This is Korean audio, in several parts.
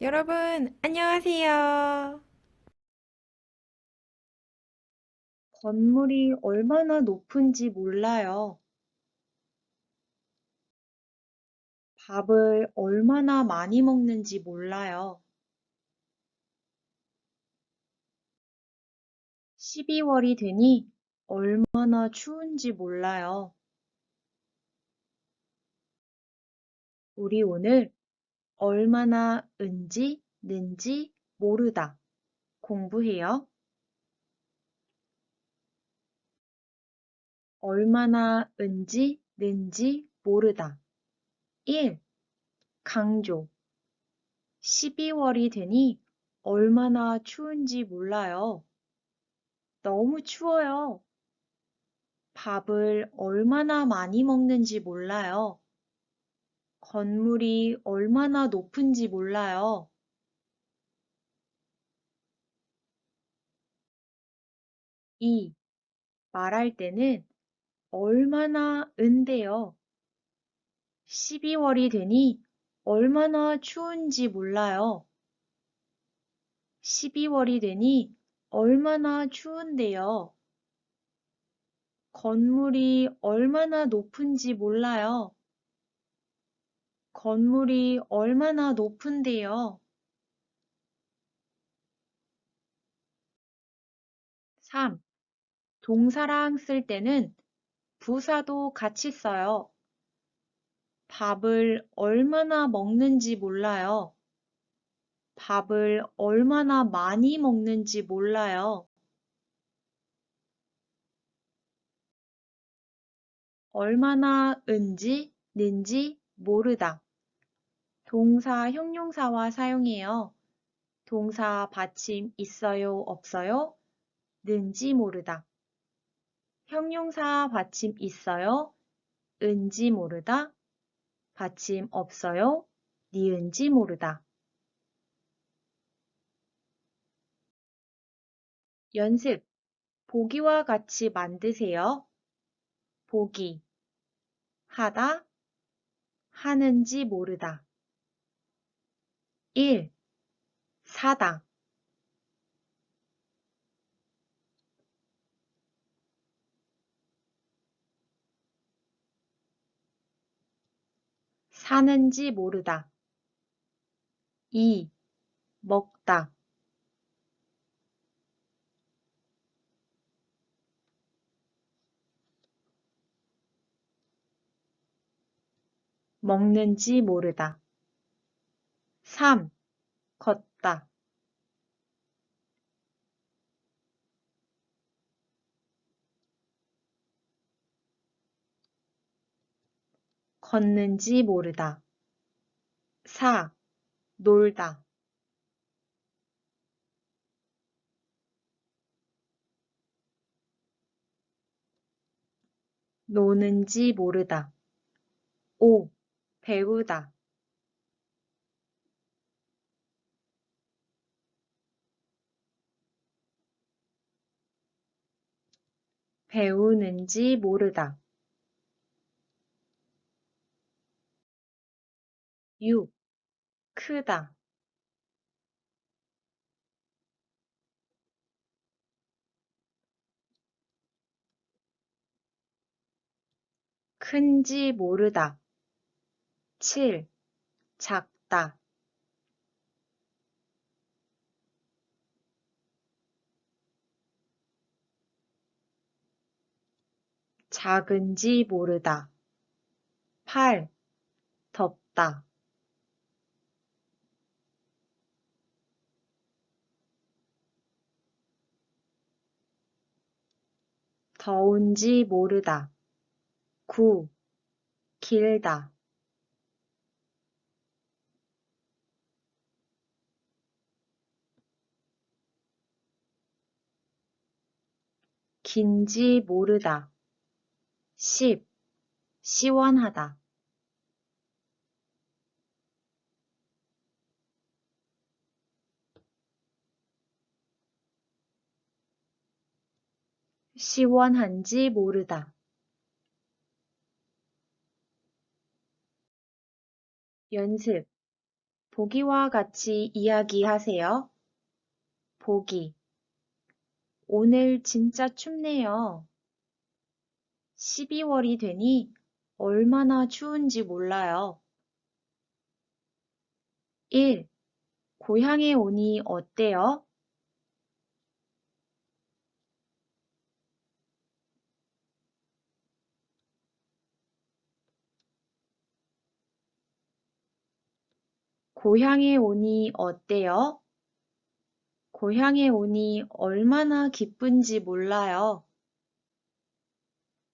여러분, 안녕하세요. 건물이 얼마나 높은지 몰라요. 밥을 얼마나 많이 먹는지 몰라요. 12월이 되니 얼마나 추운지 몰라요. 우리 오늘 얼마나 은지, 는지 모르다 공부해요. 얼마나 은지, 는지 모르다. 1. 강조 12월이 되니 얼마나 추운지 몰라요. 너무 추워요. 밥을 얼마나 많이 먹는지 몰라요. 건물이 얼마나 높은지 몰라요. 2. 말할 때는 얼마나 은대요. 12월이 되니 얼마나 추운지 몰라요. 12월이 되니 얼마나 추운데요. 건물이 얼마나 높은지 몰라요. 건물이 얼마나 높은데요. 3. 동사랑 쓸 때는 부사도 같이 써요. 밥을 얼마나 먹는지 몰라요. 밥을 얼마나 많이 먹는지 몰라요. 얼마나 은지, 는지 모르다. 동사 형용사와 사용해요. 동사 받침 있어요, 없어요? 는지 모르다. 형용사 받침 있어요, 은지 모르다. 받침 없어요, 니은지 모르다. 연습. 보기와 같이 만드세요. 보기. 하다. 하는지 모르다. 1. 사다. 사는지 모르다. 2. 먹다. 먹는지 모르다. 3. 걷다. 걷는지 모르다. 4. 놀다. 노는지 모르다. 5. 배우다. 배우는지 모르다. 6. 크다. 큰지 모르다. 7. 작다. 작은지 모르다. 8. 덥다. 더운지 모르다. 9. 길다. 긴지 모르다. 10. 시원하다. 시원한지 모르다. 연습. 보기와 같이 이야기하세요. 보기. 오늘 진짜 춥네요. 12월이 되니 얼마나 추운지 몰라요. 1. 고향에 오니 어때요? 고향에 오니 어때요? 고향에 오니 얼마나 기쁜지 몰라요.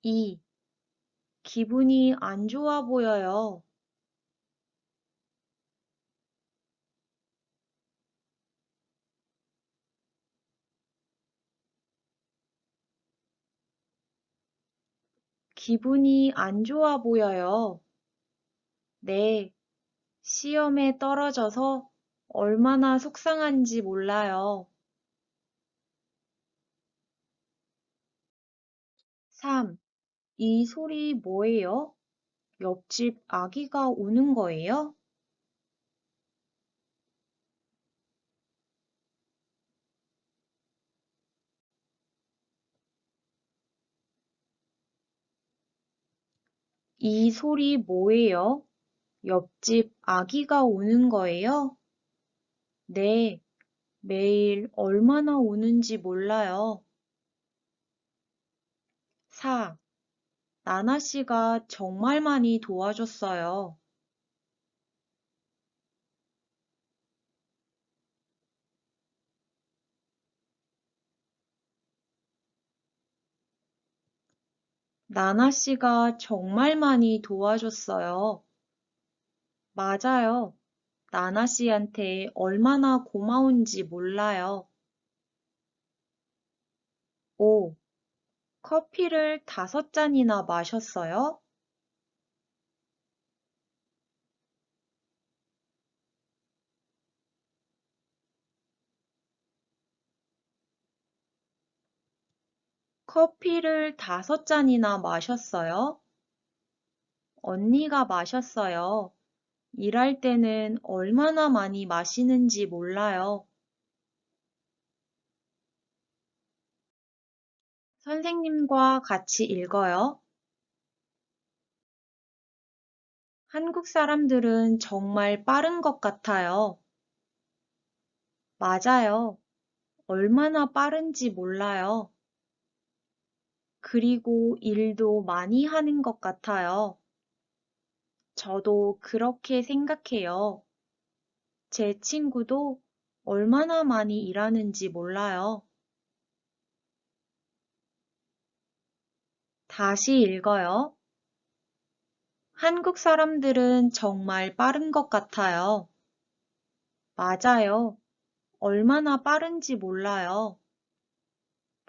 2. 기분이 안 좋아 보여요. 기분이 안 좋아 보여요. 네, 시험에 떨어져서 얼마나 속상한지 몰라요. 3. 이 소리 뭐예요? 옆집 아기가 우는 거예요? 이 소리 뭐예요? 옆집 아기가 우는 거예요? 네, 매일 얼마나 우는지 몰라요. 4. 나나 씨가 정말 많이 도와줬어요. 나나 씨가 정말 많이 도와줬어요. 맞아요. 나나 씨한테 얼마나 고마운지 몰라요. 5. 커피를 다섯 잔이나 마셨어요? 커피를 다섯 잔이나 마셨어요? 언니가 마셨어요. 일할 때는 얼마나 많이 마시는지 몰라요. 선생님과 같이 읽어요. 한국 사람들은 정말 빠른 것 같아요. 맞아요. 얼마나 빠른지 몰라요. 그리고 일도 많이 하는 것 같아요. 저도 그렇게 생각해요. 제 친구도 얼마나 많이 일하는지 몰라요. 다시 읽어요. 한국 사람들은 정말 빠른 것 같아요. 맞아요. 얼마나 빠른지 몰라요.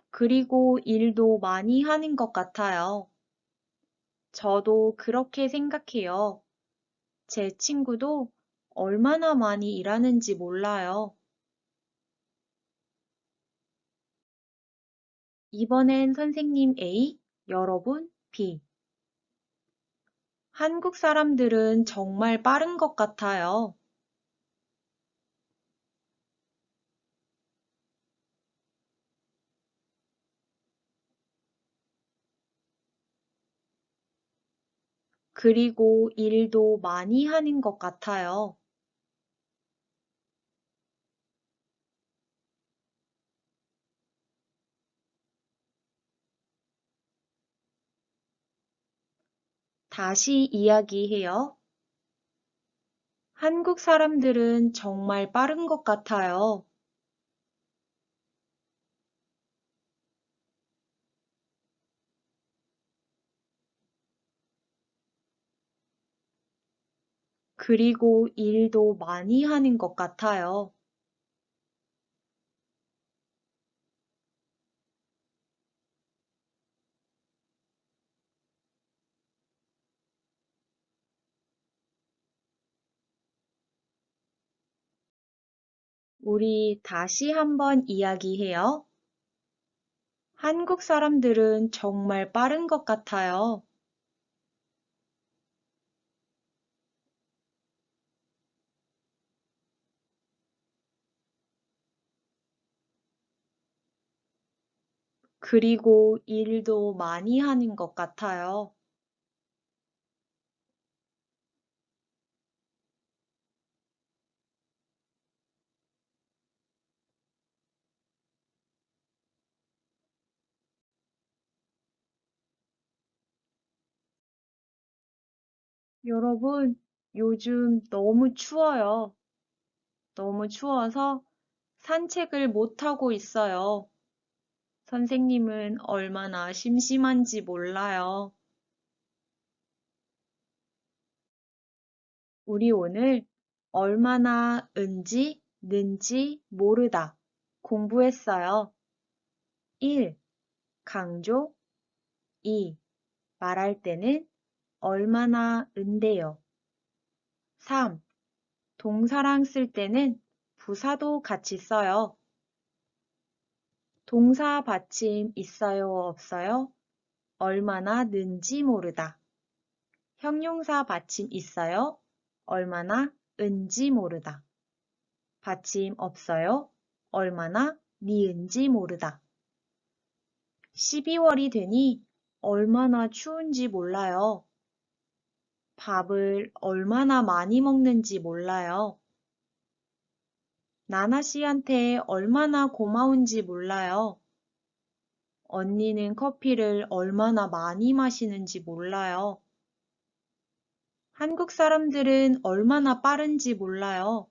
그리고 일도 많이 하는 것 같아요. 저도 그렇게 생각해요. 제 친구도 얼마나 많이 일하는지 몰라요. 이번엔 선생님 A, 여러분 B. 한국 사람들은 정말 빠른 것 같아요. 그리고 일도 많이 하는 것 같아요. 다시 이야기해요. 한국 사람들은 정말 빠른 것 같아요. 그리고 일도 많이 하는 것 같아요. 우리 다시 한번 이야기해요. 한국 사람들은 정말 빠른 것 같아요. 그리고 일도 많이 하는 것 같아요. 여러분, 요즘 너무 추워요. 너무 추워서 산책을 못하고 있어요. 선생님은 얼마나 심심한지 몰라요. 우리 오늘 얼마나 은지, 는지 모르다 공부했어요. 1. 강조 2. 말할 때는 얼마나 은대요. 3. 동사랑 쓸 때는 부사도 같이 써요. 동사 받침 있어요, 없어요? 얼마나 는지 모르다. 형용사 받침 있어요? 얼마나 은지 모르다. 받침 없어요? 얼마나 니은지 모르다. 12월이 되니 얼마나 추운지 몰라요. 밥을 얼마나 많이 먹는지 몰라요. 나나 씨한테 얼마나 고마운지 몰라요. 언니는 커피를 얼마나 많이 마시는지 몰라요. 한국 사람들은 얼마나 빠른지 몰라요.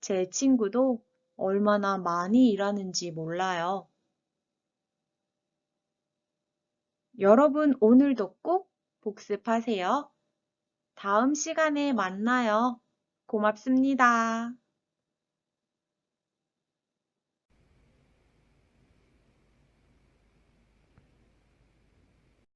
제 친구도 얼마나 많이 일하는지 몰라요. 여러분 오늘도 꼭 복습하세요. 다음 시간에 만나요. 고맙습니다.